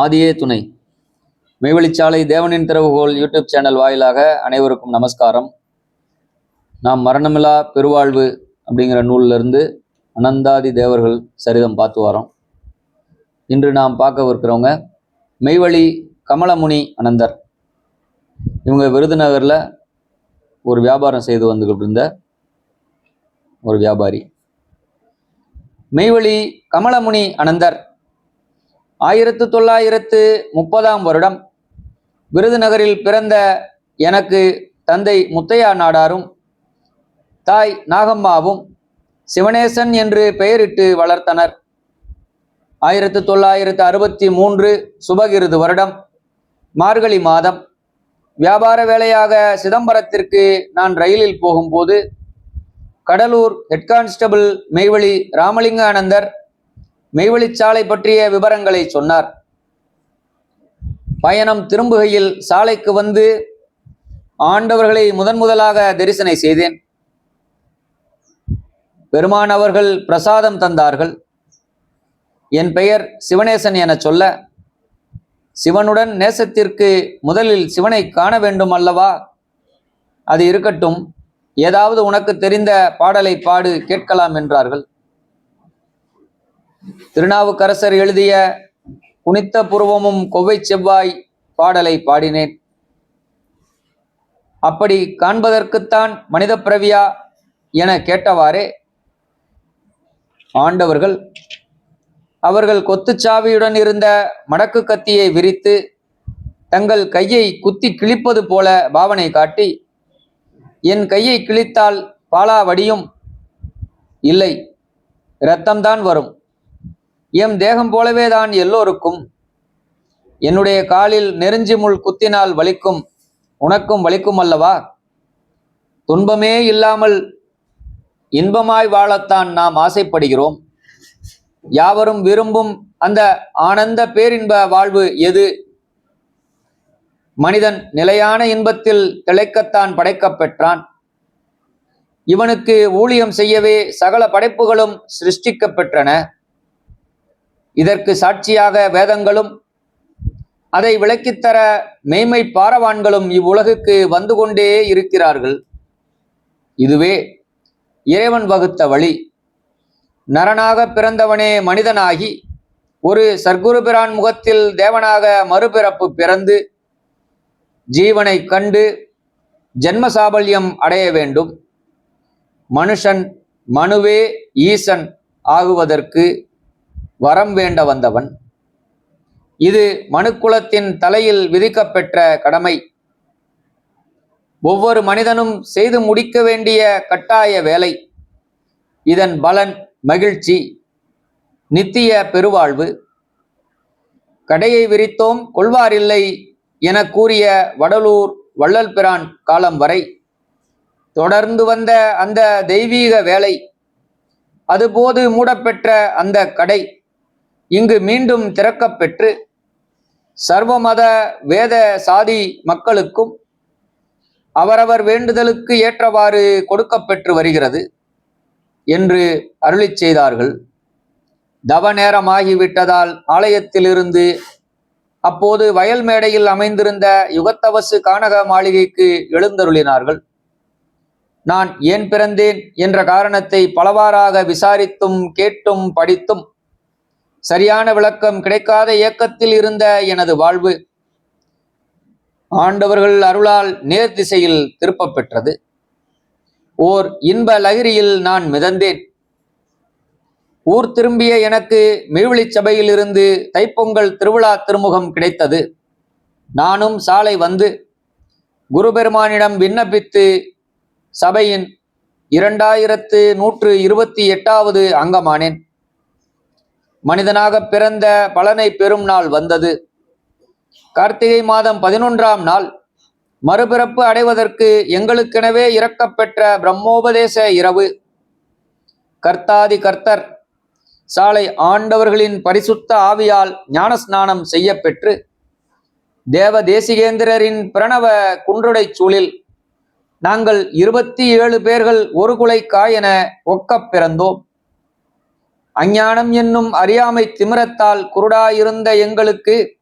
ஆதியே துணை. மெய்வழிச்சாலை தேவனின் திறவுகோல் யூடியூப் சேனல் வாயிலாக அனைவருக்கும் நமஸ்காரம். நாம் மரணமில்லா பெருவாழ்வு அப்படிங்கிற நூலிலிருந்து அனந்தாதி தேவர்கள் சரிதம் பார்த்து வரோம். இன்று நாம் பார்க்கவிருக்கிறவங்க மெய்வழி கமலமுனி அனந்தர். இவங்க விருதுநகரில் ஒரு வியாபாரம் செய்து வந்துக்கிட்டு இருந்த ஒரு வியாபாரி. மெய்வழி கமலமுனி அனந்தர். ஆயிரத்து தொள்ளாயிரத்து முப்பதாம் வருடம் விருதுநகரில் பிறந்த எனக்கு தந்தை முத்தையா நாடாரும் தாய் நாகம்மாவும் சிவனேசன் என்று பெயரிட்டு வளர்த்தனர். ஆயிரத்து தொள்ளாயிரத்து அறுபத்தி மூன்று சுபகிருது வருடம் மார்கழி மாதம். வியாபார வேலையாக சிதம்பரத்திற்கு நான் ரயிலில் போகும்போது கடலூர் ஹெட் கான்ஸ்டபிள் மெய்வழி ராமலிங்க ஆனந்தர் மெய்வெளிச்சாலை பற்றிய விவரங்களை சொன்னார். பயணம் திரும்புகையில் சாலைக்கு வந்து ஆண்டவர்களை முதன் முதலாக தரிசனை செய்தேன். பெருமான் அவர்கள் பிரசாதம் தந்தார்கள். என் பெயர் சிவனேசன் என சொல்ல சிவனுடன் நேசத்திற்கு முதலில் சிவனை காண வேண்டும் அல்லவா? அது இருக்கட்டும். ஏதாவது உனக்கு தெரிந்த பாடலை பாடு கேட்கலாம் என்றார்கள். திருநாவுக்கரசர் எழுதிய குனித்த புருவமும் கொவ்வை செவ்வாய் பாடலை பாடினேன். அப்படி காண்பதற்குத்தான் மனித பிரவியா என கேட்டவாறே ஆண்டவர்கள் அவர்கள் கொத்துச்சாவியுடன் இருந்த மடக்கு கத்தியை விரித்து தங்கள் கையை குத்தி கிழிப்பது போல பாவனை காட்டி என் கையை கிழித்தால் பாலா வடியும்? இல்லை இரத்தம்தான் வரும். எம் தேகம் போலவே தான் எல்லோருக்கும். என்னுடைய காலில் நெருஞ்சி முள் குத்தினால் வலிக்கும் உனக்கும் வலிக்கும் அல்லவா? துன்பமே இல்லாமல் இன்பமாய் வாழத்தான் நாம் ஆசைப்படுகிறோம். யாவரும் விரும்பும் அந்த ஆனந்த பேரின்ப வாழ்வு எது? மனிதன் நிலையான இன்பத்தில் திளைக்கத்தான் படைக்கப் பெற்றான். இவனுக்கு ஊழியம் செய்யவே சகல படைப்புகளும் சிருஷ்டிக்கப் பெற்றன. இதற்கு சாட்சியாக வேதங்களும் அதை விளக்கித்தர மெய்மை பாரவான்களும் இவ்வுலகுக்கு வந்து கொண்டே இருக்கிறார்கள். இதுவே இறைவன் வகுத்த வழி. நரனாக பிறந்தவனே மனிதனாகி ஒரு சர்க்குருபிரான் முகத்தில் தேவனாக மறுபிறப்பு பிறந்து ஜீவனை கண்டு ஜென்ம சாபல்யம் அடைய வேண்டும். மனுஷன் மனுவே ஈசன் ஆகுவதற்கு வரம் வேண்ட வந்தவன். இது மனுக்குலத்தின் தலையில் விதிக்கப்பெற்ற கடமை. ஒவ்வொரு மனிதனும் செய்து முடிக்க வேண்டிய கட்டாய வேலை. இதன் பலன் மகிழ்ச்சி நித்திய பெருவாழ்வு. கடையை விரித்தோம் கொள்வாரில்லை என கூறிய வடலூர் வள்ளல் பிரான் காலம் வரை. தொடர்ந்து வந்த அந்த தெய்வீக வேலை. அதுபோது மூடப்பெற்ற அந்த கடை. இங்கு மீண்டும் திறக்கப் பெற்று சர்வமத வேத சாதி மக்களுக்கும் அவரவர் வேண்டுதலுக்கு ஏற்றவாறு கொடுக்கப்பெற்று வருகிறது என்று அருளிச் செய்தார்கள். தவ நேரமாகிவிட்டதால் ஆலயத்திலிருந்து அப்போது வயல் மேடையில் அமைந்திருந்த யுகத்தவசு கானக மாளிகைக்கு எழுந்தருளினார்கள். நான் ஏன் பிறந்தேன் என்ற காரணத்தை பலவாறாக விசாரித்தும் கேட்டும் படித்தும் சரியான விளக்கம் கிடைக்காத ஏக்கத்தில் இருந்த எனது வாழ்வு. ஆண்டவர்கள் அருளால் நேர்திசையில் திருப்பப்பெற்றது பெற்றது. ஓர் இன்ப லகிரியில் நான் மிதந்தேன். ஊர் திரும்பிய எனக்கு மெய்வழிச் சபையிலிருந்து தைப்பொங்கல் திருவிழா திருமுகம் கிடைத்தது. நானும் சாலை வந்து குருபெருமானிடம் விண்ணப்பித்து சபையின் இரண்டாயிரத்து நூற்று இருபத்தி எட்டாவது அங்கமானேன். மனிதனாக பிறந்த பலனை பெறும் நாள் வந்தது. கார்த்திகை மாதம் பதினொன்றாம் நாள். மறுபிறப்பு அடைவதற்கு எங்களுக்கெனவே இறக்கப்பெற்ற பிரம்மோபதேச இரவு. கர்த்தாதி கர்த்தர் சாலை ஆண்டவர்களின் பரிசுத்த ஆவியால் ஞானஸ்நானம் செய்ய பெற்று தேவ தேசிகேந்திரரின் பிரணவ குன்றுடை சூழில் நாங்கள் இருபத்தி ஏழு பேர்கள் ஒரு குலை என ஒக்கப் பிறந்தோம். அஞ்ஞானம் என்னும் அறியாமை திமிரத்தால் குருடாயிருந்த எங்களுக்கு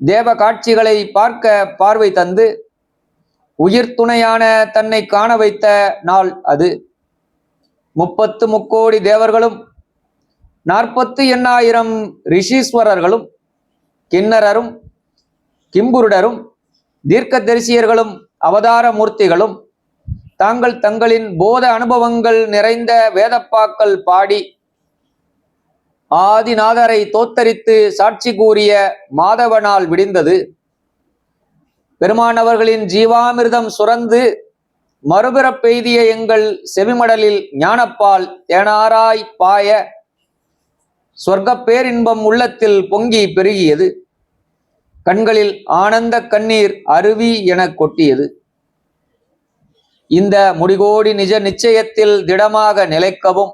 தேவ காட்சிகளை பார்க்க பார்வை தந்து உயிர் துணையான தன்னை காண வைத்த நாள் அது. முப்பத்து முக்கோடி தேவர்களும் நாற்பத்து எண்ணாயிரம் ரிஷீஸ்வரர்களும் கிண்ணரரும் கிம்புருடரும் தீர்க்கதரிசியர்களும் அவதார மூர்த்திகளும் தாங்கள் தங்களின் போத அனுபவங்கள் நிறைந்த வேதப்பாக்கள் பாடி ஆதிநாதரை தோத்தரித்து சாட்சி கூறிய மாதவனால் விடிந்தது. பெருமானவர்களின் ஜீவாமிர்தம் சுரந்து மறுபிறப் பெய்திய எங்கள் செவிமடலில் ஞானப்பால் தேனாராய் பாய சொர்க்கப் பேரின்பம் உள்ளத்தில் பொங்கி பெருகியது. கண்களில் ஆனந்த கண்ணீர் அருவி என கொட்டியது. இந்த முடிகோடி நிஜ நிச்சயத்தில் திடமாக நிலைக்கவும்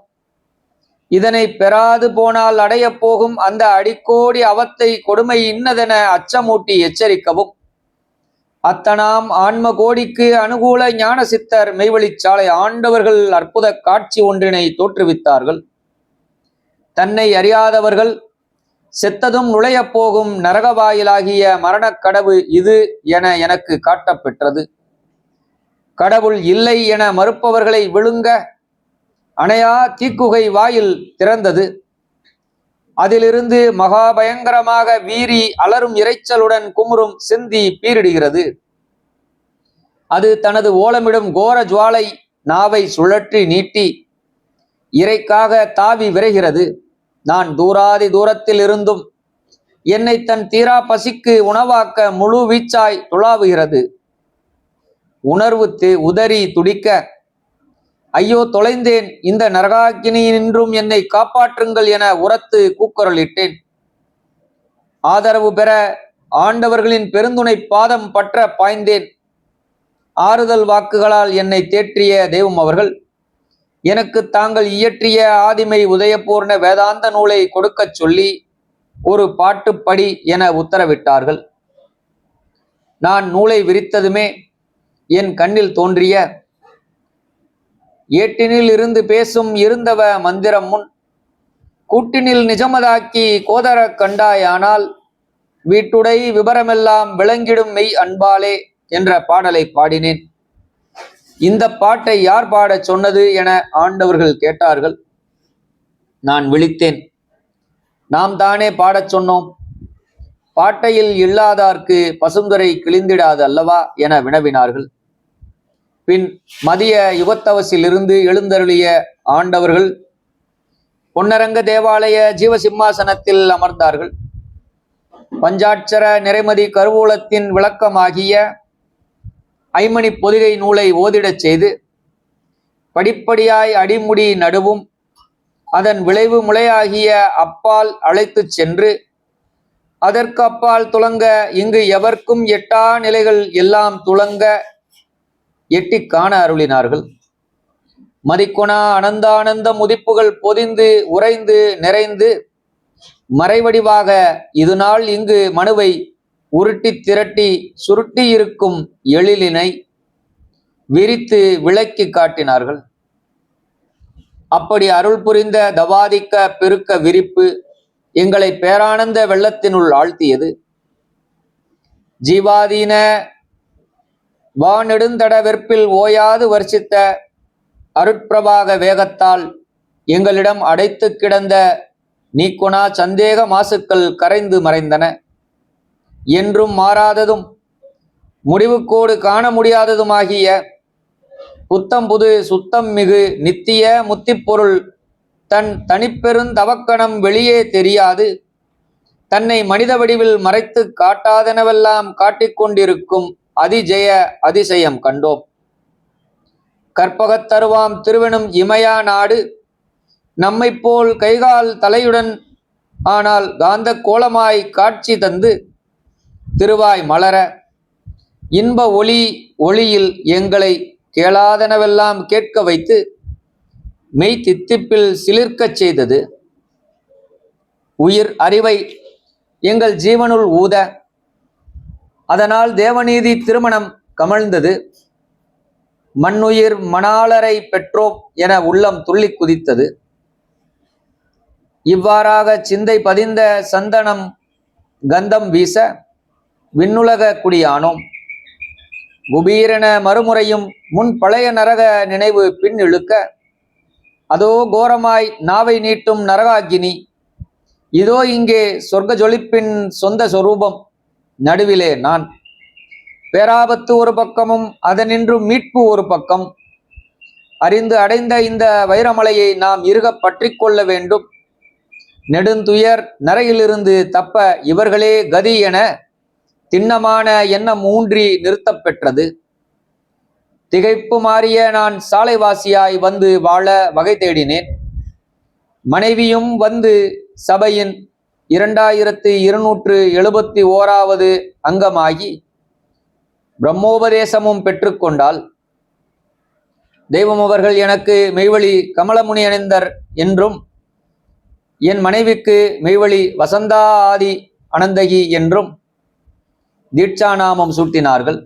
இதனை பெறாது போனால் அடையப் போகும் அந்த அடிக்கோடி அவத்தை கொடுமை இன்னதென அச்சமூட்டி எச்சரிக்கவும். அத்தனாம் ஆன்ம கோடிக்கு அனுகூல ஞான சித்தர் மெய்வழிச்சாலை ஆண்டவர்கள் அற்புத காட்சி ஒன்றினை தோற்றுவித்தார்கள். தன்னை அறியாதவர்கள் செத்ததும் நுழையப் போகும் நரகவாயிலாகிய மரணக் கடவு இது என எனக்கு காட்டப்பெற்றது. கடவுள் இல்லை என மறுப்பவர்களை விழுங்க அணையா தீக்குகை வாயில் திறந்தது. அதிலிருந்து மகா பயங்கரமாக வீறி அலரும் இரைச்சலுடன் குமுறும் சிந்தி பீரிடுகிறது. அது தனது ஓலமிடும் கோர ஜுவாலை நாவை சுழற்றி நீட்டி இறைக்காக தாவி விரைகிறது. நான் தூராதி தூரத்தில் இருந்தும் என்னை தன் தீரா பசிக்கு உணவாக்க முழு வீச்சாய் துளாவுகிறது. உணர்வு உதறி துடிக்க ஐயோ தொலைந்தேன். இந்த நரகாக்கினியினின்றும் என்னை காப்பாற்றுங்கள் என உரத்து கூக்குரலிட்டேன். ஆதரவு பெற ஆண்டவர்களின் பெருந்துணை பாதம் பற்ற பாய்ந்தேன். ஆறுதல் வாக்குகளால் என்னை தேற்றிய தெய்வம் அவர்கள் எனக்கு தாங்கள் இயற்றிய ஆதிமை உதயபூர்ண வேதாந்த நூலை கொடுக்கச் சொல்லி ஒரு பாட்டுப்படி என உத்தரவிட்டார்கள். நான் நூலை விரித்ததுமே என் கண்ணில் தோன்றிய ஏட்டினில் இருந்து பேசும் இருந்தவ மந்திரம் முன் கூட்டினில் நிஜமதாக்கி கோதர கண்டாயானால் வீட்டுடை விபரமெல்லாம் விளங்கிடும் மெய் அன்பாலே என்ற பாடலை பாடினேன். இந்த பாட்டை யார் பாடச் சொன்னது என ஆண்டவர்கள் கேட்டார்கள். நான் விழித்தேன். நாம் தானே பாடச் சொன்னோம். பாட்டையில் இல்லாதார்க்கு பசுந்துரை கிழிந்திடாது அல்லவா என வினவினார்கள். பின் மதிய யுகத்தவசிலிருந்து எழுந்தருளிய ஆண்டவர்கள் பொன்னரங்க தேவாலய ஜீவசிம்மாசனத்தில் அமர்ந்தார்கள். பஞ்சாட்சர நிறைமதி கருவூலத்தின் விளக்கமாகிய ஐமணி பொதிகை நூலை ஓதிடச் செய்து படிப்படியாய் அடிமுடி நடுவும் அதன் விளைவு முளையாகிய அப்பால் அழைத்துச் சென்று அதற்கு அப்பால் துலங்க இங்கு எவர்க்கும் எட்டா நிலைகள் எல்லாம் துலங்க எட்டிக் காண அருளினார்கள். மதிக்கொணா அனந்தானந்த முதிப்புகள் பொதிந்து உறைந்து நிறைந்து மறைவடிவாக இதுநாள் இங்கு மனுவை உருட்டி திரட்டி சுருட்டி இருக்கும் எழிலினை விரித்து விளக்கி காட்டினார்கள். அப்படி அருள் புரிந்த தவாதிக்க பெருக்க விரிப்பு எங்களை பேரானந்த வெள்ளத்தினுள் ஆழ்த்தியது. ஜீவாதீன வானெடுந்தட வெற்பில் ஓயாது வர்ஷித்த அருட்பிரபாக வேகத்தால் எங்களிடம் அடைத்து கிடந்த நீக்குணா சந்தேக மாசுக்கள் கரைந்து மறைந்தன. என்றும் மாறாததும் முடிவுக்கோடு காண முடியாததுமாகிய புத்தம் புது சுத்தம் மிகு நித்திய முத்திப்பொருள் தன் தனிப்பெருந்தவக்கணம் வெளியே தெரியாது. தன்னை மனித வடிவில் மறைத்து காட்டாதெனவெல்லாம் காட்டிக்கொண்டிருக்கும் அதிஜெய அதிசயம் கண்டோம். கற்பகத் தருவாம் திருவெனும் இமயா நாடு நம்மைப் போல் கைகால் தலையுடன் ஆனால் காந்த கோலமாய் காட்சி தந்து திருவாய் மலர இன்ப ஒளி ஒளியில் எங்களை கேளாதனவெல்லாம் கேட்க வைத்து மெய் தித்திப்பில் சிலிர்க்கச் செய்தது. உயிர் அறிவை எங்கள் ஜீவனுள் ஊத அதனால் தேவநீதி திருமணம் கமழ்ந்தது. மண்ணுயிர் மணாளரை பெற்றோம் என உள்ளம் துள்ளி குதித்தது. இவ்வாறாக சிந்தை பதிந்த சந்தனம் கந்தம் வீச விண்ணுலக குடியானோம். குபீரென மறுமுறையும் முன் பழைய நரக நினைவு பின் இழுக்க அதோ கோரமாய் நாவை நீட்டும் நரகாகினி இதோ இங்கே சொர்க்க ஜொலிப்பின் சொந்த சொரூபம். நடுவிலே நான் பேராபத்து ஒரு பக்கமும் அதனின்றும் மீட்பு ஒரு பக்கம். அறிந்து அடைந்த இந்த வைரமலையை நாம் இருக பற்றி கொள்ள வேண்டும். நெடுந்துயர் நரையிலிருந்து தப்ப இவர்களே கதி என திண்ணமான எண்ணம் ஊன்றி நிறுத்தப்பெற்றது திகைப்பு மாறிய நான் சாலைவாசியாய் வந்து வாழ வகை தேடினேன். மனைவியும் வந்து சபையின் இரண்டாயிரத்து இருநூற்று எழுபத்தி ஓராவது அங்கமாகி பிரம்மோபதேசமும் பெற்றுக்கொண்டால் தெய்வம் அவர்கள் எனக்கு மெய்வழி கமலமுனி அணிந்தர் என்றும் என் மனைவிக்கு மெய்வழி வசந்தா ஆதி அனந்தகி என்றும் தீட்சாநாமம் சூட்டினார்கள்.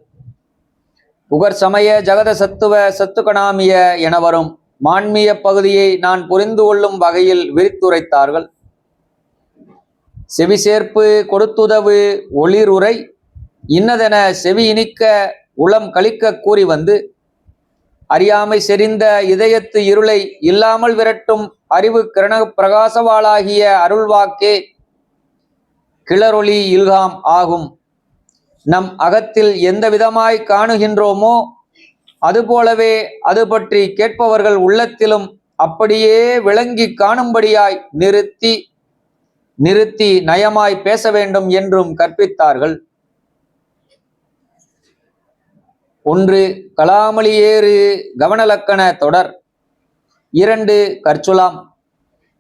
புகர் சமய ஜகத சத்துவ சத்துகணாமிய எனவரும் மான்மிய பகுதியை நான் புரிந்து கொள்ளும் வகையில் விரித்துரைத்தார்கள். செவிசேர்ப்பு கொடுத்துதவு ஒளிருரை இன்னதென செவி இனிக்க உளம் கழிக்க கூறி வந்து அறியாமை செறிந்த இதயத்து இருளை இல்லாமல் விரட்டும் அறிவு கிரண பிரகாசவாளாகிய அருள்வாக்கே கிளரொளி இல்காம் ஆகும். நம் அகத்தில் எந்த விதமாய் காணுகின்றோமோ அதுபோலவே அது பற்றி கேட்பவர்கள் உள்ளத்திலும் அப்படியே விளங்கி காணும்படியாய் நிறுத்தி நிறுத்தி நயமாய் பேச வேண்டும் என்றும் கற்பித்தார்கள். ஒன்று கலாமளியேறு கவனலக்கண தொடர். இரண்டு கற்சுலாம்.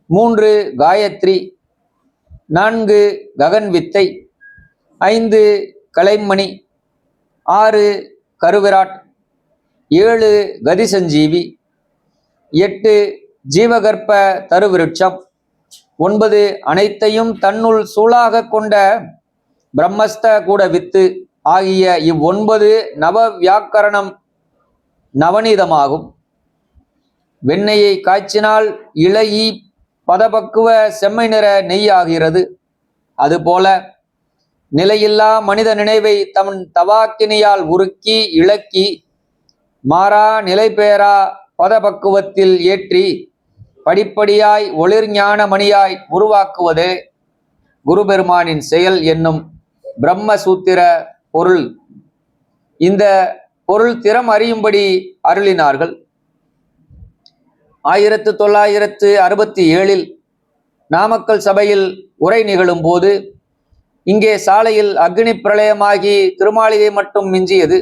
மூன்று காயத்ரி. நான்கு ககன் வித்தை ஐந்து கலைமணி. ஆறு கருவிராட். ஏழு கதிசஞ்சீவி. எட்டு ஜீவகற்ப தருவிருட்சம். ஒன்பது அனைத்தையும் தன்னுள் சூழாக கொண்ட பிரம்மஸ்த கூட வித்து ஆகிய இவ்வொன்பது நவ வியாக்கரணம் நவநீதமாகும். வெண்ணெயை காய்ச்சினால் இளகி பதபக்குவ செம்மை நிற நெய்யாகிறது. அதுபோல நிலையில்லா மனித நினைவை தம் தவாக்கினியால் உருக்கி இழக்கி மாறா நிலைபேறா பதபக்குவத்தில் ஏற்றி படிப்படியாய் ஒளிர் ஞான மணியாய் உருவாக்குவதே குருபெருமானின் செயல் என்னும் பிரம்மசூத்திர பொருள். இந்த பொருள் திறம் அறியும்படி அருளினார்கள். ஆயிரத்து தொள்ளாயிரத்து அறுபத்தி ஏழில் நாமக்கல் சபையில் உரை நிகழும் போது இங்கே சாலையில் அக்னி பிரளயமாகி திருமாளிகை மட்டும் மிஞ்சியது.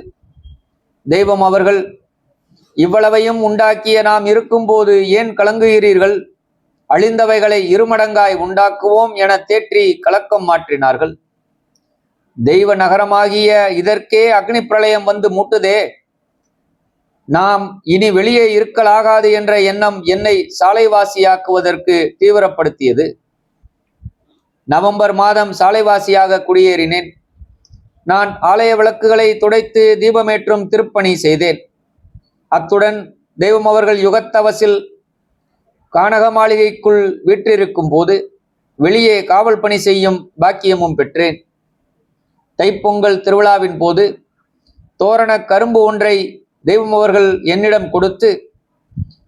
தெய்வம் அவர்கள் இவ்வளவையும் உண்டாக்கிய நாம் இருக்கும்போது ஏன் கலங்குகிறீர்கள்? அழிந்தவைகளை இருமடங்காய் உண்டாக்குவோம் என தேற்றி கலக்கம் மாற்றினார்கள். தெய்வ நகரமாகிய இதற்கே அக்னி பிரளயம் வந்து மூட்டுதே. நாம் இனி வெளியே இருக்கலாகாது என்ற எண்ணம் என்னை சாலைவாசியாக்குவதற்கு தீவிரப்படுத்தியது. நவம்பர் மாதம் சாலைவாசியாக குடியேறினேன். நான் ஆலய விளக்குகளை துடைத்து தீபமேற்றும் திருப்பணி செய்தேன். அத்துடன் தெய்வம் அவர்கள் யுகத்தவசில் கானக மாளிகைக்குள் வீற்றிருக்கும் போது வெளியே காவல் பணி செய்யும் பாக்கியமும் பெற்றேன். தைப்பொங்கல் திருவிழாவின் போது தோரண கரும்பு ஒன்றை தெய்வம் அவர்கள் என்னிடம் கொடுத்து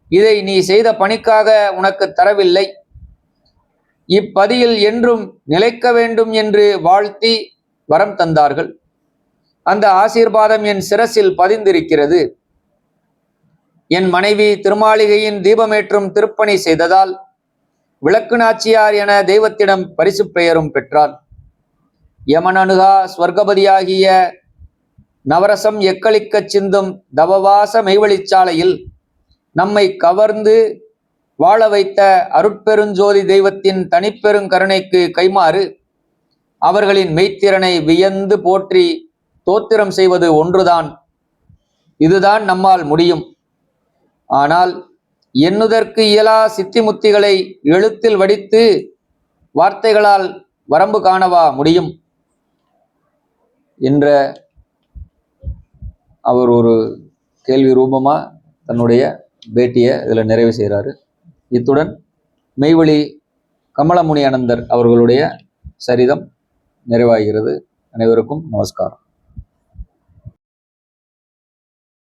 இதை நீ செய்த பணிக்காக உனக்கு தரவில்லை. இப்பதியில் என்றும் நிலைக்க வேண்டும் என்று வாழ்த்தி வரம் தந்தார்கள். அந்த ஆசீர்வாதம் என் சிரசில் பதிந்திருக்கிறது. என் மனைவி திருமாளிகையின் தீபமேற்றும் திருப்பணி செய்ததால் விளக்கு நாச்சியார் என தெய்வத்திடம் பரிசு பெயரும் பெற்றார். யமனனுகா ஸ்வர்கபதியாகிய நவரசம் எக்களிக்கச் சிந்தும் தவவாச மெய்வழிச்சாலையில் நம்மை கவர்ந்து வாழ வைத்த அருட்பெருஞ்சோதி தெய்வத்தின் தனிப்பெருங்கருணைக்கு கைமாறு அவர்களின் மெய்த்திறனை வியந்து போற்றி தோத்திரம் செய்வது ஒன்றுதான். இதுதான் நம்மால் முடியும். ஆனால் எண்ணுதற்கு இயலா சித்திமுத்திகளை எழுத்தில் வடித்து வார்த்தைகளால் வரம்பு காணவா முடியும்? என்ற அவர் ஒரு கேள்வி ரூபமா தன்னுடைய பேட்டியை இதில் நிறைவு செய்கிறாரு. இத்துடன் மெய்வழி கமலமுனி அனந்தர் அவர்களுடைய சரிதம் நிறைவாகிறது. அனைவருக்கும் நமஸ்காரம்.